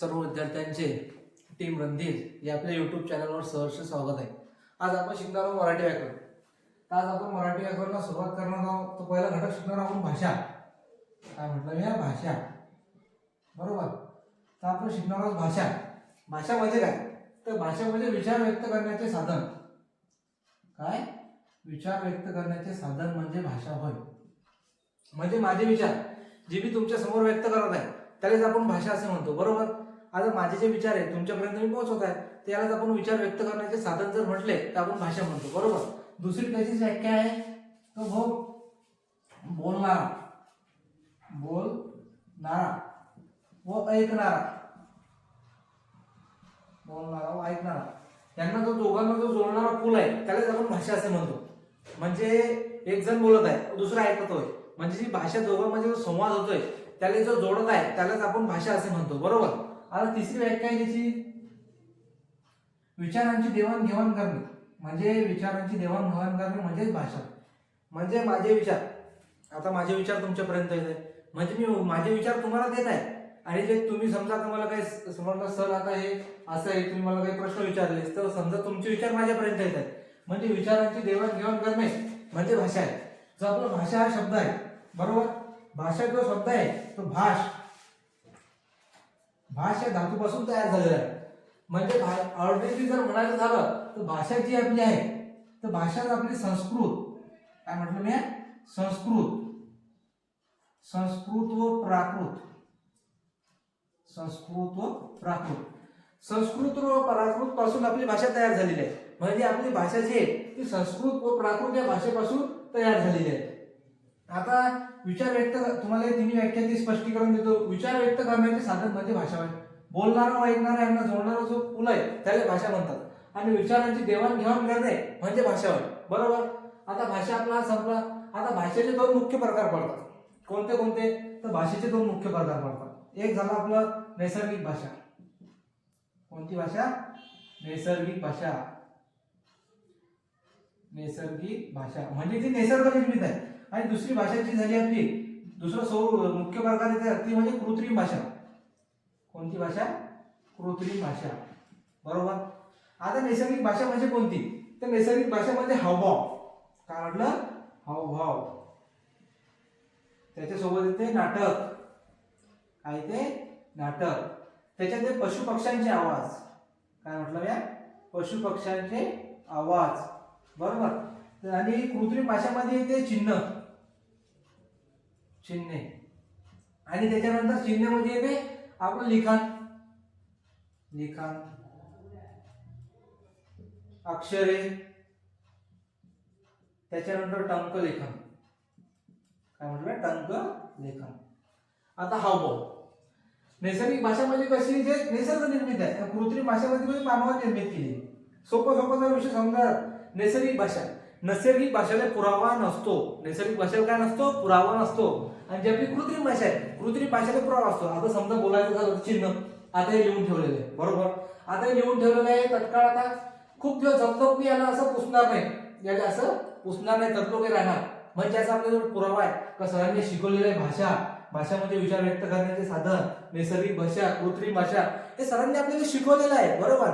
सर्व विद्यार्थ्यांचे टीम रणधीर या आपल्या यूट्यूब चॅनलवर सहर्ष स्वागत आहे. आज आपण शिकणार आहोत मराठी व्याकरण. तर आज आपण मराठी व्याकरणाला सुरुवात करणार आहोत. तर पहिला घटक शिकणार आपण भाषा. काय म्हटलं मी? या भाषा. बरोबर? तर आपण शिकणार आहोत भाषा. भाषा म्हणजे काय? तर भाषा म्हणजे विचार व्यक्त करण्याचे साधन. काय? विचार व्यक्त करण्याचे साधन म्हणजे भाषा होय. म्हणजे माझे विचार जे मी तुमच्यासमोर व्यक्त करत आहे त्यालाच आपण भाषा असे म्हणतो. बरोबर? आता माझे जे विचार आहे तुमच्यापर्यंत मी पोहोचवत आहे त्यालाच आपण विचार व्यक्त करण्याचे साधन जर म्हटले तर आपण भाषा म्हणतो बरोबर? दुसरी त्याचीच व्याख्या आहे तो भाऊ बोलणारा बोलणारा व ऐकणारा बोलणारा व ऐकणारा यांना जो दोघांना जो जोडणारा पूल आहे त्यालाच आपण भाषा असे म्हणतो. म्हणजे एक जण बोलत आहे दुसरा ऐकतोय. म्हणजे जी भाषा दोघांमध्ये जो संवाद होतोय त्याला जो जोडत आहे त्यालाच आपण भाषा असे म्हणतो बरोबर? आता तिसरी व्याख्या आहे त्याची विचारांची देवाणघेवाण करणे. म्हणजे विचारांची देवाणघेवाण करणे म्हणजेच भाषा म्हणजे माझे विचार. आता माझे विचार तुमच्यापर्यंत येत आहे म्हणजे मी माझे विचार तुम्हाला देत आहे आणि जे तुम्ही समजा तुम्हाला मला काही समजा सर आता हे असं आहे तुम्ही मला काही प्रश्न विचारले तर समजा तुमचे विचार माझ्यापर्यंत येत आहेत. म्हणजे विचारांची देवाणघेवाण करणे म्हणजे भाषा आहे. जो आपला भाषा हा शब्द आहे. बरोबर? भाषा जो शब्द आहे तो भाष. भाष या धातूपासून तयार झालेला आहे. म्हणजे ऑलरेडी जर म्हणायचं झालं तर भाषा जी आपली आहे. तर भाषा आपली संस्कृत. काय म्हटलं मी? संस्कृत. संस्कृत व प्राकृत. संस्कृत व प्राकृत. संस्कृत व प्राकृत पासून आपली भाषा तयार झालेली आहे. म्हणजे आपली भाषा जी आहे ती संस्कृत व प्राकृत या भाषेपासून तयार झालेली आहे. आता विचार व्यक्त तुम्हाला हे तिन्ही व्याख्या स्पष्टीकरण देतो. विचार व्यक्त करण्याचे साधन म्हणजे भाषा आहे बोलणारा व ऐकणारा यांना जोडणारा जो पुल आहे त्याला भाषा म्हणतात. आणि विचारांची देवाणघेवाण करणे म्हणजे भाषा होय बरोबर? आता भाषा आपला संपला. आता भाषेचे दोन मुख्य प्रकार पडतात. कोणते कोणते? तर भाषेचे दोन मुख्य प्रकार पडतात. एक झाला आपलं नैसर्गिक भाषा. कोणती भाषा? नैसर्गिक भाषा. नैसर्गिक भाषा. म्हणजे ती निसर्ग निर्मित आहे. आणि दुसरी भाषा जी झाली आपली दुसरं सौ मुख्य प्रकार येते ती म्हणजे कृत्रिम भाषा. कोणती भाषा? कृत्रिम भाषा. बरोबर? आता नैसर्गिक भाषा म्हणजे कोणती? तर नैसर्गिक भाषा म्हणजे हावभाव. काय म्हटलं? हावभाव. त्याच्यासोबत येते नाटक. काय ते नाटक. त्याच्यात ते पशु पक्ष्यांचे आवाज. काय म्हटलं या? पशु पक्ष्यांचे आवाज. बरोबर? तर आणि कृत्रिम भाषामध्ये येते चिन्ह. चिन्हे. आणि त्याच्यानंतर चिन्हामध्ये म्हणजे येते आपलं लिखाण. लिखाण. अक्षरे. त्याच्यानंतर टंक लेखन. काय म्हटलं? टंक लेखन. आता हावभाव. नैसर्गिक भाषा म्हणजे कशी? जे निसर्ग निर्मित आहे. कृत्रिम भाषेमध्ये म्हणजे मानवाने निर्मित केली. सोपं सोपं जर विषय समजा नैसर्गिक भाषा. नैसर्गिक भाषेला पुरावा नसतो. नैसर्गिक भाषेला काय नसतो? पुरावा नसतो. आणि जे आपली कृत्रिम भाषा आहे कृत्रिम भाषेला पुरावा असतो. आता समजा बोलायचं झालं चिन्ह. आता हे लिहून ठेवलेलं आहे. बरोबर? आता हे लिहून ठेवलेलं आहे. तत्काळ आता खूप दिवस जमतो की याला असं पुसणार नाही. याला असं पुसणार नाही. तत्व काही राहणार. म्हणजे याचा आपल्याजवळ पुरावा आहे का सरांनी शिकवलेली आहे भाषा. भाषामध्ये विचार व्यक्त करण्याचे साधन नैसर्गिक भाषा कृत्रिम भाषा हे सरांनी आपल्याला शिकवलेलं आहे. बरोबर?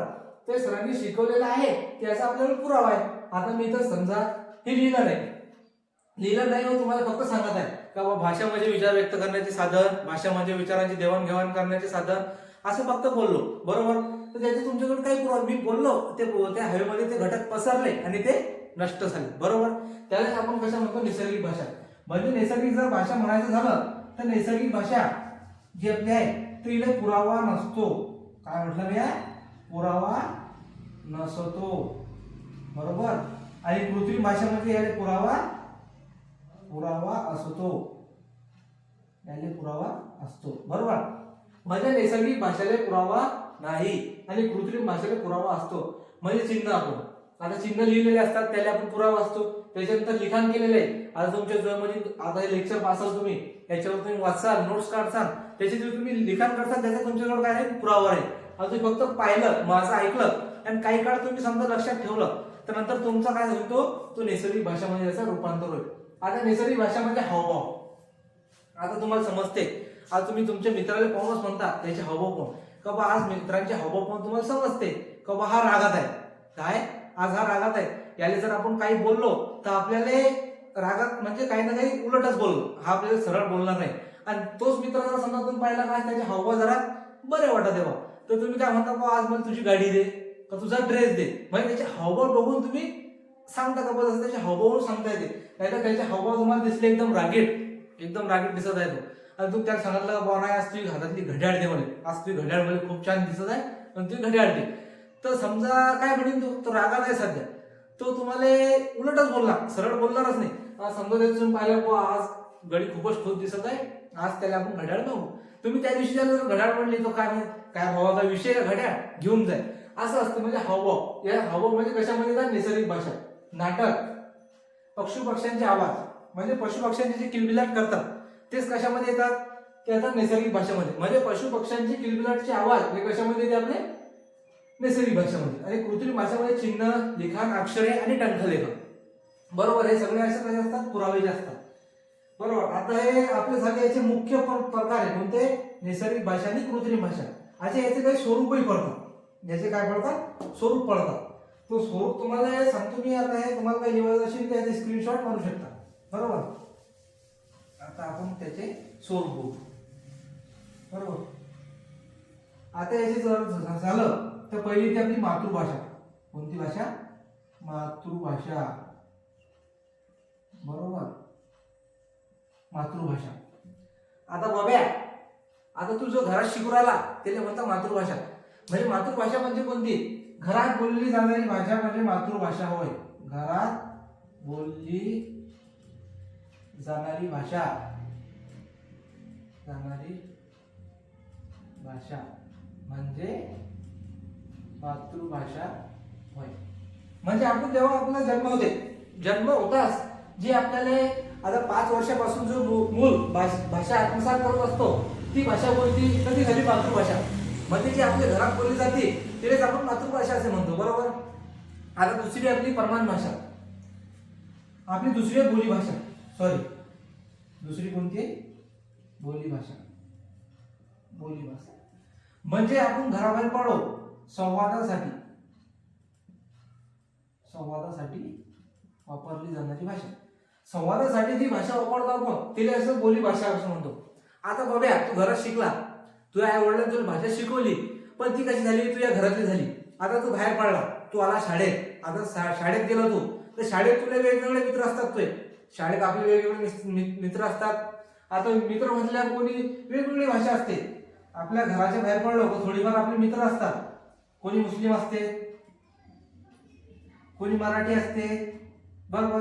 ते सरांनी शिकवलेलं आहे त्याचा आपल्याला पुरावा आहे. आता मी तर समजा हे लिहिलं नाही लिहिलं नाही हो तुम्हाला फक्त सांगत आहे. का बा भाषा म्हणजे विचार व्यक्त करण्याचे साधन भाषा म्हणजे विचारांची देवाणघेवाण करण्याचे साधन असं फक्त बोललो. बरोबर? तर त्याचे तुमच्याकडे काही पुरावा? मी बोललो ते त्या हवेमध्ये ते घटक पसरले आणि ते नष्ट झाले. बरोबर? त्यालाच आपण कशा म्हणतो? नैसर्गिक भाषा. म्हणजे नैसर्गिक जर भाषा म्हणायचं झालं तर नैसर्गिक भाषा जी आपली आहे तिला पुरावा नसतो. काय म्हटलं मी? पुरावा नसतो. बरोबर? आणि कृत्रिम भाषेमध्ये याला पुरावा पुरावा असतो. याला पुरावा असतो. बरोबर? म्हणजे नैसर्गिक भाषेला पुरावा नाही आणि कृत्रिम भाषेला पुरावा असतो. म्हणजे चिन्ह आपण. आता चिन्ह लिहिलेले असतात त्याला आपण पुरावा असतो. त्याच्यानंतर लिखाण केलेलं आहे. आता तुमच्या जवळमध्ये आता हे लेक्चर पासाल तुम्ही. याच्यावर तुम्ही वाचाल नोट्स काढसाल. त्याचे तुम्ही लिखाण करताल त्याचा तुमच्याकडे काय आहे? पुरावा आहे. आता तुम्ही फक्त पाहिलं माझं ऐकलं आणि काही काळ तुम्ही समजा लक्षात ठेवलं तर नंतर तुमचा काय होतो? तो नैसर्गिक भाषामध्ये याचा रूपांतर होईल. आता नैसर्गिक भाषा म्हणजे हावभाव. आता तुम्हाला समजते. आज तुम्ही तुमच्या मित्राला पाहूनच म्हणता त्याचे हावभाव पाहून का बा आज मित्रांचे हावभाव पण तुम्हाला समजते? का बा हा रागात आहे? काय? आज हा रागात आहे. याला जर आपण काही बोललो तर आपल्याला रागात म्हणजे काही ना काही उलटच बोललो. हा आपल्याला सरळ बोलणार नाही. आणि तोच मित्र जर समजा तुम्ही पाहिला काय त्याचे हावभाव जरा बरे वाटत आहे बा. तर तुम्ही काय म्हणता बा आज मला तुझी गाडी दे. का तुझा ड्रेस दे? म्हणजे त्याचे हावभाव बघून तुम्ही सांगता का? बा त्याचे हावभाव सांगता येते. नाही तर त्याचे हावभाव तुम्हाला दिसले एकदम रागेट. एकदम रागीट दिसत आहे तो. आणि तू त्याला सांगितलं का बा नाही आज तुझी हातातली घड्याळ दे म्हणे. आज तुझी घड्याळ मला खूप छान दिसत आहे पण तुझी घड्याळ दे. तर समजा काय म्हणेन तू? तो रागात आहे सध्या. तो तुम्हाला उलटच बोलला. सरळ बोलणारच नाही. समजा त्याचं तुम्ही पाहिलं बा आज गडी खूपच खूप दिसत आहे. आज त्याला आपण घड्याळ बघू. तुम्ही त्या दिवशी त्याला घड्याळ म्हणली तो काय काय भावाचा विषय घड्याळ? घेऊन जाय. असं असतं म्हणजे हावभाव या हावभाव म्हणजे कशामध्ये? येतात नैसर्गिक भाषा. नाटक. पशु पक्ष्यांचे आवाज. म्हणजे पशु पक्ष्यांचे जे किलबिलाट करतात तेच कशामध्ये येतात? ते येतात नैसर्गिक भाषेमध्ये. म्हणजे पशु पक्ष्यांचे किलबिलाटचे आवाज हे कशामध्ये येते आपले? नैसर्गिक भाषेमध्ये. आणि कृत्रिम भाषेमध्ये चिन्ह लिखाण अक्षरे आणि टंकलेखन. बरोबर हे सगळे असे कसे असतात? पुरावे जे असतात. बरोबर. आता हे आपले झाले याचे मुख्य प्रकार आहे कोणते? नैसर्गिक भाषा आणि कृत्रिम भाषा. असे याचे काही स्वरूपही पडतात. याचे काय पडतात? स्वरूप पडतात. तो स्वरूप तुम्हाला हे सांगतो मी आता हे तुम्हाला काही लिवायचं असेल तर याचे स्क्रीनशॉट मारू शकता. बरोबर? आता आपण त्याचे स्वरूप बघू. बरोबर? आता याचे जर झालं तर पहिली ती आपली मातृभाषा. कोणती भाषा? मातृभाषा. बरोबर? मातृभाषा. आता बघ्या. आता तू जो घरात शिकू राहिला त्याला म्हणता मातृभाषा. म्हणजे मातृभाषा म्हणजे कोणती? घरात बोलली जाणारी भाषा म्हणजे मातृभाषा होय. घरात बोलली जाणारी भाषा. जाणारी भाषा म्हणजे मातृभाषा होय. म्हणजे आपण जेव्हा आपला जन्म होते जन्म होताच जी आपल्याला आता पाच वर्षापासून जो मूल भाष- भाषा आत्मसात करत असतो ती भाषा बोलती कधी झाली मातृभाषा? म्हणजे जी आपल्या घरात बोलली जाते तिलाच आपण मातृभाषा असे म्हणतो बरोबर? आता दुसरी आपली परमान भाषा. आपली दुसरी आहे बोलीभाषा सॉरी दुसरी कोणती? आहे बोलीभाषा म्हणजे आपण घराबाहेर पडो संवादासाठी. संवादासाठी वापरली जाणारी भाषा. संवादासाठी जी भाषा वापरतो आपण तिला असं बोलीभाषा असं म्हणतो. आता बाब्या तू घरात शिकला. तुझ्या आई वडिलांनी तुला भाषा शिकवली पण ती कशी झाली? तुझ्या घरातली झाली. आता तू बाहेर पडला. तू आला शाळेत. आता शा- शाळेत गेला तू. तर शाळेत तुला वेगवेगळे मित्र असतात तुझे. शाळेत आपले वेगवेगळे मि- मित्र असतात. आता मित्र म्हटल्या कोणी वेगवेगळी भाषा असते. आपल्या घराच्या बाहेर पडलो थोडीफार आपले मित्र असतात. कोणी मुस्लिम असते. कोणी मराठी असते. बरोबर?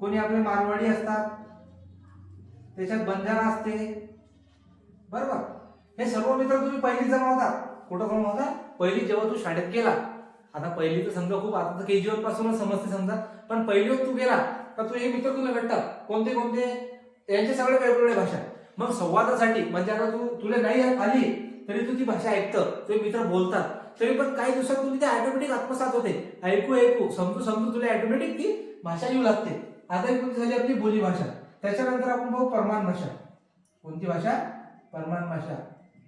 कोणी आपले मारवाडी असतात. त्याच्यात बंजारा असते. बरोबर? हे सर्व मित्र तुम्ही पहिली जमा होता. कुठं जमा होता? पहिली जेव्हा तू शाळेत गेला आता पहिली तर समजा खूप आता तर के जी पासूनच समजते समजा पण पहिलीवर तू गेला तर तू हे मित्र तुला भेटतात. कोणते कोणते? यांचे सगळे वेगवेगळ्या भाषा. मग संवादासाठी म्हणजे आता तू तुला नाही आली तरी तू ती भाषा ऐकतं तुझे मित्र बोलतात. तरी पण काही दिवसात तुला ते ऑटोमॅटिक आत्मसात होते. ऐकू ऐकू समजू समजू तुला ऑटोमॅटिक ती भाषा येऊ लागते. आता एक कोणती झाली आपली बोली भाषा. त्याच्यानंतर आपण पाहू परमान भाषा. कोणती भाषा? परमान भाषा.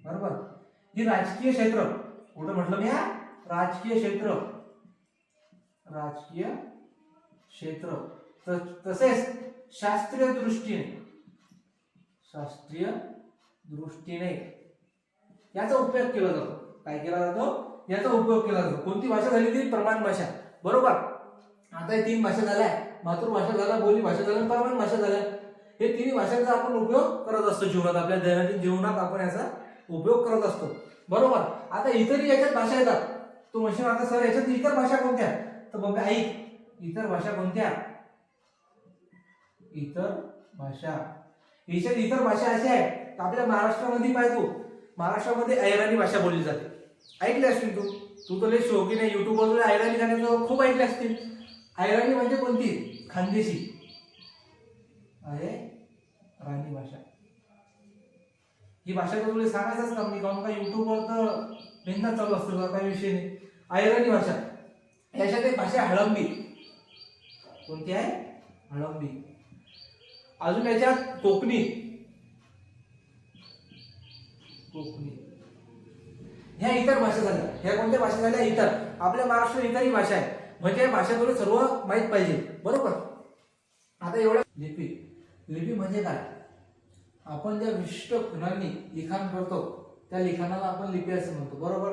बरोबर? ही राजकीय क्षेत्र. कुठं म्हटलं मी राजकीय क्षेत्र. राजकीय क्षेत्र. तसेच शास्त्रीय दृष्टीने. शास्त्रीय दृष्टीने. याचा उपयोग केला जातो. काय केला जातो? याचा उपयोग केला जातो. कोणती भाषा झाली ती? प्रमाण भाषा. बरोबर? आता हे तीन भाषा झाल्या. मातृभाषा झाल्या बोली भाषा झाल्या प्रमाण भाषा झाल्या. हे तिन्ही भाषांचा आपण उपयोग करत असतो जीवनात. आपल्या दैनंदिन जीवनात आपण याचा उपयोग करत असतो. बरोबर? आता इतरही याच्यात भाषा येतात. तू म्हणशील आता सर याच्यात इतर भाषा कोणत्या? तर बघा ऐक. इतर भाषा कोणत्या? इतर भाषा. याच्यात इतर भाषा अशा आहेत. तर आपल्या महाराष्ट्रामध्ये पाहतो. महाराष्ट्रामध्ये ऐराणी भाषा बोलली जाते. ऐकली असतील तू? तू तर लय शौकीन आहे. युट्यूबवर ऐराणी गाण्याचं खूप ऐकले असतील. ऐराणी म्हणजे कोणती? खानदेशी. आहे राणी भाषा. ही भाषा तर तुला सांगायचंच काम नाही काऊन का युट्यूबवर तर मेहनत चालू असतो का काही विषय नाही. ऐराणी भाषा. याच्यात एक भाषा हळंबी कोणती आहे? हळंबी अजून याच्यात कोकणी. कोकणी. ह्या इतर भाषा झाल्या. ह्या कोणत्या भाषा झाल्या? इतर. आपल्या महाराष्ट्र इतरही भाषा आहे. म्हणजे या भाषेबरोबर सर्व माहीत पाहिजे. बरोबर? आता एवढं लिपी. लिपी म्हणजे काय? आपण ज्या विशिष्ट खुणांनी लिखाण करतो त्या लिखाणाला आपण लिपी असं म्हणतो. बरोबर?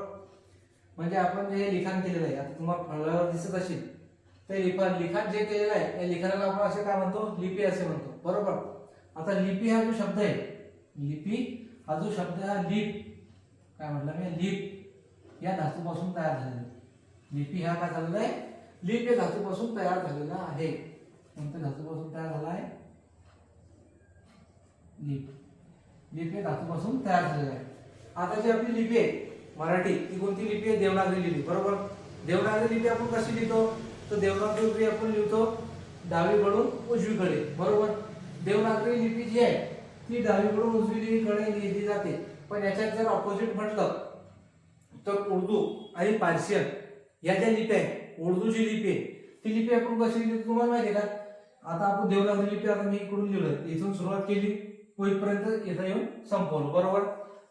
म्हणजे आपण जे लिखाण केलेलं आहे आता तुम्हाला फळावर दिसत असेल ते लिखाण लिखाण जे केलेलं आहे त्या लिखाणाला आपण असे काय म्हणतो? लिपी असे म्हणतो. बरोबर? आता लिपी हा जो शब्द आहे लिपी हा जो शब्द हा लिप. काय म्हटलं मी? लिप. या धातूपासून तयार झालेला आहे. लिपी हा काय झालेला आहे? लिप या धातूपासून तयार झालेला आहे. कोणत्या धातूपासून तयार झाला आहे? लिप. लिप हे धातूपासून तयार झालेलं आहे. आता जी आपली लिपी आहे मराठी ती कोणती लिपी आहे? देवनागरी लिपी. बरोबर? देवनागरी लिपी आपण कशी लिहितो? तर देवनागरी लिपी आपण लिहितो डावीकडून उजवीकडे. बरोबर? देवनागरी लिपी जी आहे ती डावीकडून उजवीकडे लिहिली जाते. पण याच्यात जर ऑपोजिट म्हटलं तर उर्दू आणि पार्शियन या ज्या लिप्या आहेत उर्दूची लिपी आहे ती लिपी आपण कशी लिहितो तुम्हाला माहिती आहे का? आता आपण देवनागरी लिपी आता मी इकडून लिहिलं इथून सुरुवात केली. होईपर्यंत येता इथं येऊन संपवलं बरोबर?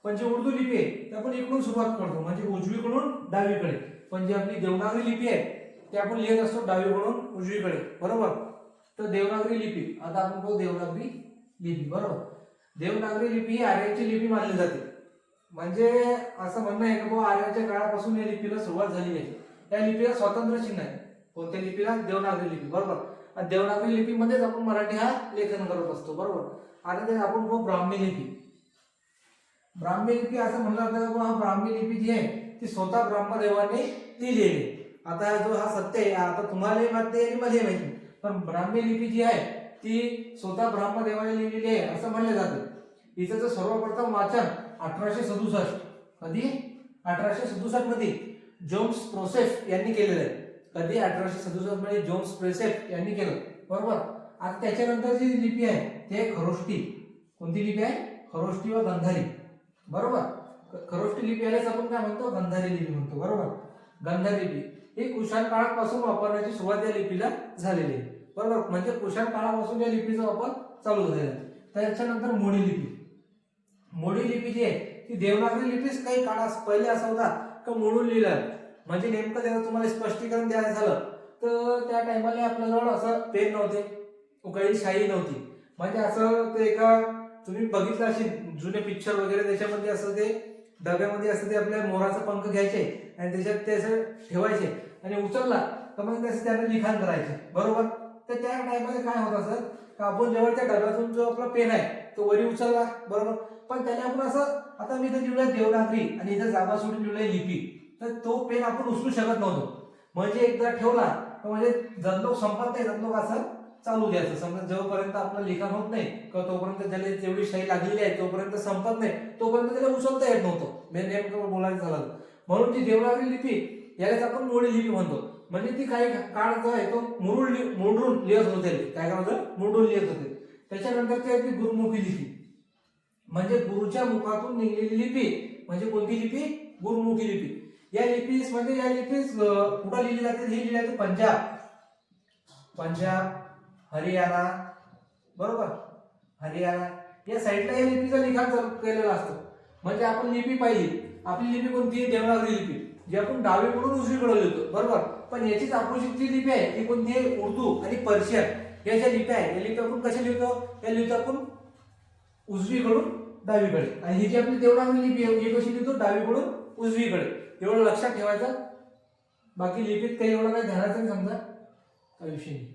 पण जी उर्दू लिपी आहे ते आपण इकडून सुरुवात करतो म्हणजे उजवीकडून डावीकडे. पण जी आपली देवनागरी लिपी आहे ती आपण लिहित असतो डावीकडून उजवीकडे बरोबर? तर देवनागरी लिपी आता आपण बघू देवनागरी लिपी बरोबर? देवनागरी लिपी ही आर्यांची लिपी मानली जाते. म्हणजे असं म्हणणं आहे की बाबा आर्यांच्या काळापासून या लिपीला सुरुवात झाली आहे. या लिपीला स्वतंत्र चिन्ह आहे. कोणत्या लिपीला? देवनागरी लिपी बरोबर? आणि देवनागरी लिपीमध्येच आपण मराठी हा लेखन करत असतो बरोबर? आता ते आपण पाहू ब्राह्मी लिपी. ब्राह्मी लिपी असं म्हणलं जातं की हा ब्राह्मी लिपी जी आहे ती स्वतः ब्रह्मदेवाने लिहिली आहे. आता हा जो हा सत्य आहे आता तुम्हालाही माहिती आहे आणि मलाही माहिती पण ब्राह्मी लिपी जी आहे ती स्वतः ब्रह्मदेवाने लिहिलेली आहे असं म्हणलं जातं. हिचं सर्वप्रथम वाचन अठराशे सदुसष्ट कधी? अठराशे सदुसष्टमध्ये जोम्स प्रोसेफ यांनी केलेलं आहे. कधी? अठराशे सदुसष्टमध्ये जोम्स प्रोसेफ यांनी केलं. बरोबर? आता त्याच्यानंतर जी लिपी आहे ते खरोष्टी. कोणती लिपी आहे? खरोष्टी व गंधारी. बरोबर? खरोष्टी लिपी आल्याच आपण काय म्हणतो? गंधारी लिपी म्हणतो. बरोबर? गंधारी लिपी. ही कुशाण काळापासून वापरण्याची सुरुवात या लिपीला झालेली आहे. बरोबर? म्हणजे कुशाण काळापासून या लिपीचा वापर चालू झालेला आहे. त्याच्यानंतर मोडी लिपी. मोडी लिपी जी आहे ती देवनागरी लिपीच काही काळा पहिले असा होता का मोडून लिहिलं? म्हणजे नेमकं त्याचं तुम्हाला स्पष्टीकरण द्यायचं झालं तर त्या टायमाला आपल्याजवळ असं पेन नव्हते. काही शाई नव्हती. म्हणजे असं ते एका तुम्ही बघितलं असेल जुने पिक्चर वगैरे त्याच्यामध्ये असं ते डब्यामध्ये असं ते आपल्या मोराचा पंख घ्यायचे आणि त्याच्यात ते असं ठेवायचे आणि उचलला. तर मग त्याचं त्यानं लिखाण करायचे. बरोबर? तर त्या टायमाला काय होत असं? का आपण जेव्हा त्या डब्यातून जो आपला पेन आहे तो वरी उचलला. बरोबर? पण त्याने आपण असं आता मी इथं लिहिलंय देवनागरी आणि इथं जागा सोडून लिहिलंय लिपी. तर तो पेन आपण उचलू शकत नव्हतो. म्हणजे एकदा ठेवला तर म्हणजे जणलोक संपत नाही. जणलोक असं चालू द्यायचं. समजा जोपर्यंत आपलं लिखाण होत नाही किंवा तोपर्यंत त्याला जेवढी शाही लागलेली आहे तोपर्यंत संपत नाही तोपर्यंत त्याला उचलता येत नव्हतं. मेन नेमकं बोलायचं झालं म्हणून ती देवनागरी लिपी यालाच आपण मोडी लिपी म्हणतो. म्हणजे ती काही काळ जो आहे तो मुरुड लि- मुरडून लिहित होते. काय करायचं? मोडून लिहत लिहित होते. त्याच्यानंतर ती आपली गुरुमुखी लिपी. म्हणजे गुरुच्या मुखातून निघलेली लिपी. म्हणजे कोणती लिपी? गुरुमुखी लिपी. या लिपीस म्हणजे या लिपीस कुठं लिहिली जाते? ही लिहिली जाते पंजाब. पंजाब. हरियाणा बरोबर? हरियाणा. या साईडला या लिपीचा लिखाण केलेला केलेलं असतं. म्हणजे आपण लिपी पाहिली. आपली लिपी कोणती? आहे देवनागरी लिपी. जी आपण डावीकडून उजवीकडे लिहितो. बरोबर? पण याचीच अपोजिट जी लिपी आहे ती कोणती आहे? उर्दू आणि पर्शियन. या ज्या लिप्या आहे या लिपी आपण कशा लिहितो? या लिहितो आपण उजवीकडून डावीकडे. आणि ही जी आपली देवनागरी लिपी आहे ही कशी लिहितो? डावीकडून उजवीकडे. एवढं लक्षात ठेवायचं. बाकी लिपीत काही एवढं काही ध्यानाचं समजा. काही विषय नाही.